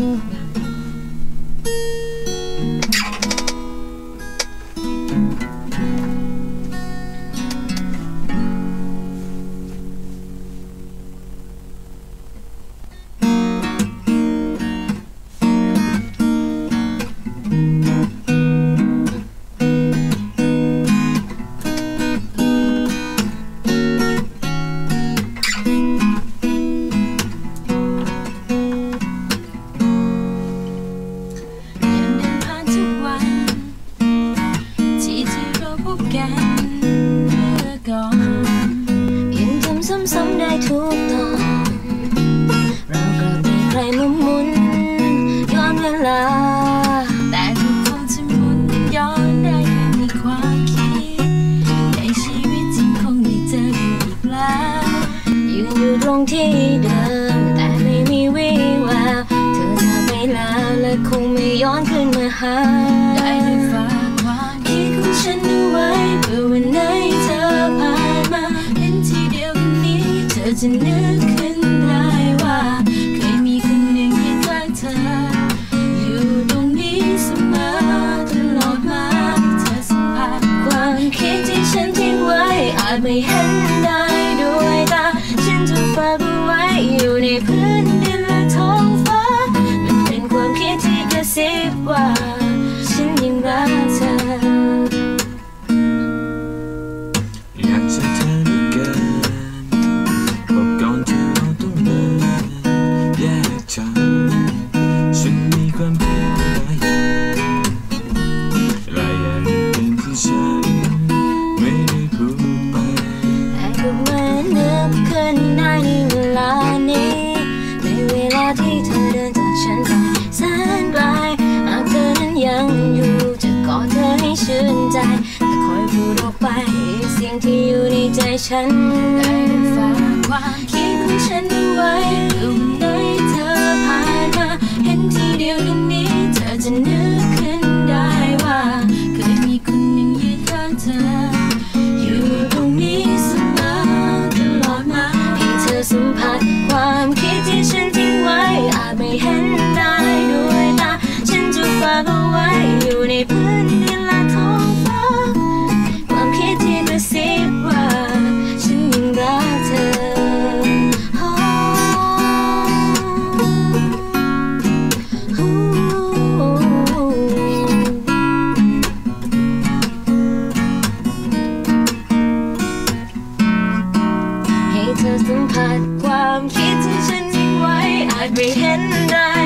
Mm-hmm. บกันเมื่อก่อนยังจำซ้ำๆได้ทุกตอนเราก็แต่ใครมาหมุนย้อนเวลา แต่ทุกคนจะหมุนย้อนได้แค่ในความคิดในชีวิตจริงคงได้เจอกันอีกแล้วยืนอยู่ตรงที่เดิมแต่ไม่มีวี่แววเธอจากไปแล้วและคงไม่ย้อนคืนมาหาได้ จะนึกขึ้นได้ว่าเคยมีคนหนึ่งยืนข้างเธอ อยู่ตรงนี้เสมอตลอดมาเธอสัมผัสความคิดที่ฉันทิ้งไว้อาจไม่เห็นได้ด้วยตาฉันจะฝากไว้อยู่ในพื้นดินและท้องฟ้า มันเป็นความคิดที่กระซิบว่า แต่คอยพูดออกไปสิ่งที่อยู่ในใจฉันได้ฝากความคิดของฉันเอาไว้เพื่อวันไหนเธอผ่านมา เห็นทีเดียวดังนี้ เธอจะนึกขึ้นได้ว่า เคยมีคนหนึ่งยืนข้างเธอ อยู่ตรงนี้เสมอตลอดมาให้เธอสัมผัสความคิดที่ฉันทิ้งไว้อาจไม่เห็นได้ด้วยตา ฉันจะฝากเอาไว้อยู่ในพื้น ความคิดที่ฉันทิ้งไว้อาจไม่เห็นได้